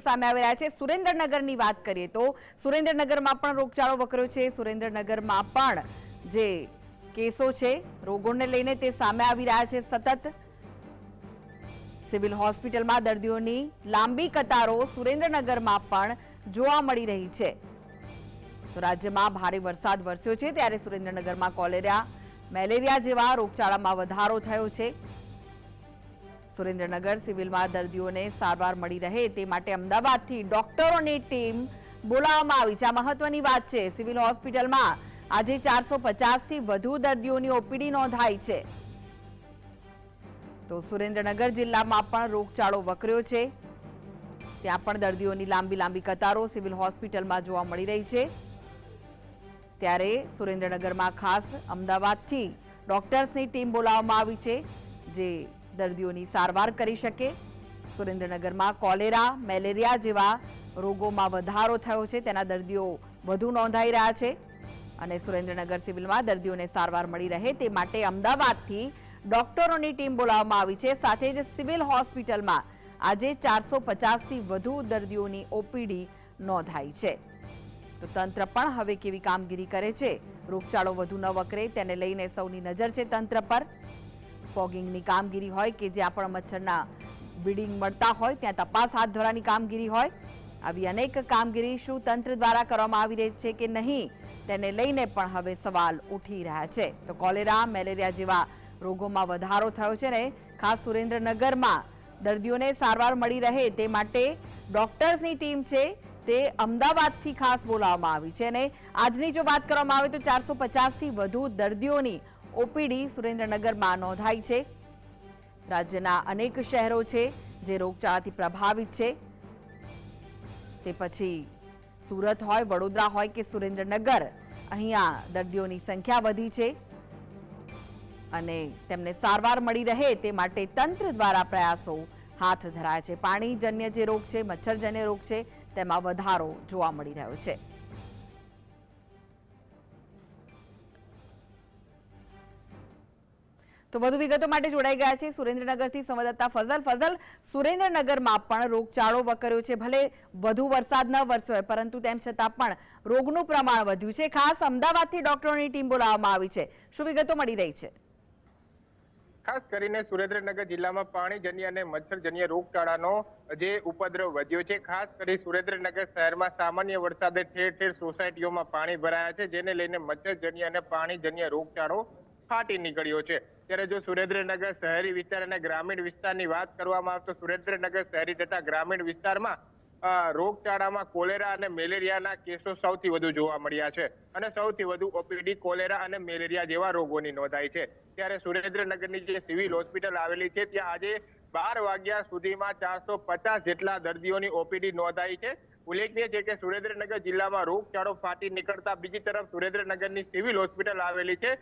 સુરેન્દ્રનગરની વાત કરીએ તો સુરેન્દ્રનગરમાં પણ રોગચાળો વકર્યો છે. સુરેન્દ્રનગરમાં પણ જે કેસો છે, રોગોને લઈને તે સામે આવી રહ્યા છે. સતત સિવિલ હોસ્પિટલમાં દર્દીઓની લાંબી કતારો સુરેન્દ્રનગરમાં પણ જોવા મળી રહી છે. તો રાજ્યમાં ભારે વરસાદ વરસ્યો છે. ત્યારે સુરેન્દ્રનગરમાં કોલેરા, મેલેરિયા જેવા રોગચાળામાં વધારો થયો છે. સુરેન્દ્રનગર સિવિલમાં દર્દીઓને સારવાર મળી રહે તે માટે અમદાવાદથી ડોક્ટરોની ટીમ બોલાવવામાં આવી છે. આ મહત્વની વાત છે. સિવિલ હોસ્પિટલમાં આજે ચારસો થી વધુ દર્દીઓની ઓપીડી નોંધાઈ છે. તો સુરેન્દ્રનગર જિલ્લામાં પણ રોગચાળો વકર્યો છે. ત્યાં પણ દર્દીઓની લાંબી લાંબી કતારો સિવિલ હોસ્પિટલમાં જોવા મળી રહી છે. ત્યારે સુરેન્દ્રનગરમાં ખાસ અમદાવાદથી ડોક્ટર્સની ટીમ બોલાવવામાં આવી છે, જે દર્દીઓની સારવાર કરી શકે. સુરેન્દ્રનગરમાં કોલેરા, મેલેરિયા જેવા રોગોમાં વધારો થયો છે. તેના દર્દીઓ વધુ નોંધાઈ રહ્યા છે. અને સુરેન્દ્રનગર સિવિલમાં દર્દીઓને સારવાર મળી રહે તે માટે અમદાવાદથી ડોક્ટરોની ટીમ બોલાવવામાં આવી છે. સાથે જ સિવિલ હોસ્પિટલમાં આજે ચારસો પચાસથી વધુ દર્દીઓની ઓપીડી નોંધાઈ છે. તો તંત્ર પણ હવે કેવી કામગીરી કરે છે? રોગચાળો વધુ ન વકરે તેને લઈને સૌની નજર છે તંત્ર પર. ફોગિંગની કામગીરી હોય કે જ્યાં પણ મચ્છરના બિડિંગ મળતા હોય, ત્યાં તપાસ હાથ ધરવાની કામગીરી હોય. આવી અનેક કામગીરી શું તંત્ર દ્વારા કરવામાં આવી રહી છે કે નહીં, તેને લઈને પણ હવે સવાલ ઉઠી રહ્યા છે. તો કોલેરા, મેલેરિયા જેવા રોગોમાં વધારો થયો છે ને ખાસ સુરેન્દ્રનગરમાં દર્દીઓને સારવાર મળી રહે તે માટે ડોક્ટર્સની ટીમ છે તે અમદાવાદથી ખાસ બોલાવવામાં આવી છે. અને આજની જો વાત કરવામાં આવે તો ચારસો પચાસથી વધુ દર્દીઓની ઓપીડી સુરેન્દ્રનગરમાં નોંધાઈ છે. રાજ્યના અનેક શહેરો છે જે રોગચાળાથી પ્રભાવિત છે. તે પછી સુરત હોય, વડોદરા હોય કે સુરેન્દ્રનગર, અહીંયા દર્દીઓની સંખ્યા વધી છે. અને તેમને સારવાર મળી રહે તે માટે તંત્ર દ્વારા પ્રયાસો હાથ ધરાયા છે. પાણીજન્ય જે રોગ છે, મચ્છરજન્ય રોગ છે, તેમાં વધારો જોવા મળી રહ્યો છે. તો વધુ વિગતો માટે જોડાઈ ગયા છે સુરેન્દ્રનગરથી સંવાદદાતા ફઝલ. ફઝલ, સુરેન્દ્રનગરમાં પણ રોગચાળો વકર્યો છે. ભલે વધુ વરસાદ ન વરસ્યો હોય, પરંતુ તેમ છતાં પણ રોગનું પ્રમાણ વધ્યું છે. ખાસ અમદાવાદથી ડોક્ટરોની ટીમ બોલાવવામાં આવી છે. શું વિગતો મળી રહી છે? ખાસ કરીને સુરેન્દ્રનગર જિલ્લામાં પાણીજન્ય અને મચ્છરજન્ય રોગચાળાનો જે ઉપદ્રવ વધ્યો છે. ખાસ કરી સુરેન્દ્રનગર શહેરમાં સામાન્ય વરસાદે ઠેર ઠેર સોસાયટીઓમાં પાણી ભરાયા છે. જેને લઈને મચ્છરજન્ય અને પાણીજન્ય રોગચાળો ફાટી નીકળ્યો છે. ત્યારે જો સુરેન્દ્રનગર શહેરી વિસ્તાર અને ગ્રામીણ વિસ્તારની વાત કરવામાં આવે તો સુરેન્દ્રનગર શહેરી તથા ગ્રામીણ વિસ્તારમાં રોગચાળામાં કોલેરા અને મેલેરિયાના કેસો સૌથી વધુ જોવા મળ્યા છે. અને સૌથી વધુ ઓપીડી, કોલેરા અને મેલેરિયા જેવા રોગોની નોંધાઈ છે. ત્યારે સુરેન્દ્રનગરની જે સિવિલ હોસ્પિટલ આવેલી છે, ત્યાં આજે બાર વાગ્યા સુધીમાં ચારસો પચાસ જેટલા દર્દીઓની ઓપીડી નોંધાઈ છે. ઉલ્લેખનીય છે કે સુરેન્દ્રનગર જિલ્લામાં રોગચાળો ફાટી નીકળતા બીજી તરફ સુરેન્દ્રનગરની સિવિલ હોસ્પિટલ આવેલી છે.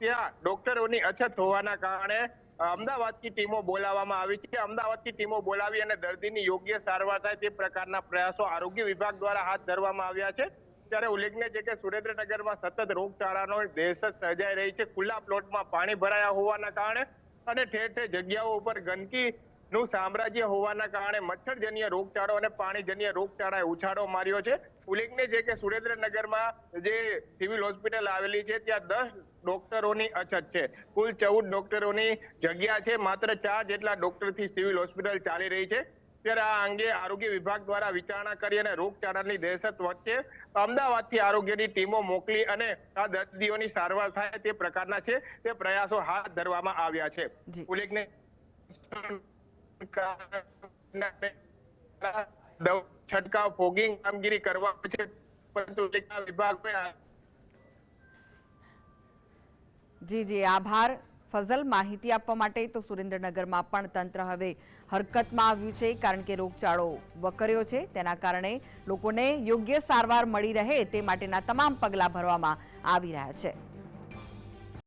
ત્યાં ડોક્ટરોની અછત હોવાના કારણે અમદાવાદથી ટીમો બોલાવવામાં આવી છે. અમદાવાદથી ટીમો બોલાવી અને દર્દીની યોગ્ય સારવાર થાય તે પ્રકારના પ્રયાસો આરોગ્ય વિભાગ દ્વારા હાથ ધરવામાં આવ્યા છે. ત્યારે ઉલ્લેખનીય છે કે સુરેન્દ્રનગરમાં સતત રોગચાળાનો દહેશત સર્જાઈ રહી છે. ખુલ્લા પ્લોટમાં પાણી ભરાયા હોવાના કારણે અને ઠેર ઠેર જગ્યાઓ ઉપર ગંદકી નું સામ્રાજ્ય હોવાના કારણે મચ્છરજન્ય રોગચાળો અને પાણીજન્ય રોગચાળાએ ઉછાળો માર્યો છે. ઉલ્લેખનીય છે કે સુરેન્દ્રનગરમાં જે સિવિલ હોસ્પિટલ આવેલી છે ત્યાં દસ ડોક્ટરોની અછત છે. કુલ ચૌદ ડોક્ટરોની જગ્યા છે માત્ર ચાર જેટલા ડોક્ટરથી સિવિલ હોસ્પિટલ ચાલી રહી છે. ત્યારે આ અંગે આરોગ્ય વિભાગ દ્વારા વિચારણા કરી અને રોગચાળાની દહેશત વચ્ચે અમદાવાદથી આરોગ્યની ટીમો મોકલી અને આ દર્દીઓની સારવાર થાય તે પ્રકારના છે તે પ્રયાસો હાથ ધરવામાં આવ્યા છે. જી. છંટકાવ ફોગિંગ કામગીરી કરવા છે પરંતુ શિક્ષણ વિભાગ જી જી, આભાર. ફઝલ, માહિતી આપવા માટે તો સુરેન્દ્રનગરમાં પણ તંત્ર હવે હરકતમાં આવ્યું છે, કારણ કે રોગચાળો વકર્યો છે. તેના કારણે લોકોને યોગ્ય સારવાર મળી રહે તે માટેના તમામ પગલાં ભરવામાં આવી રહ્યા છે.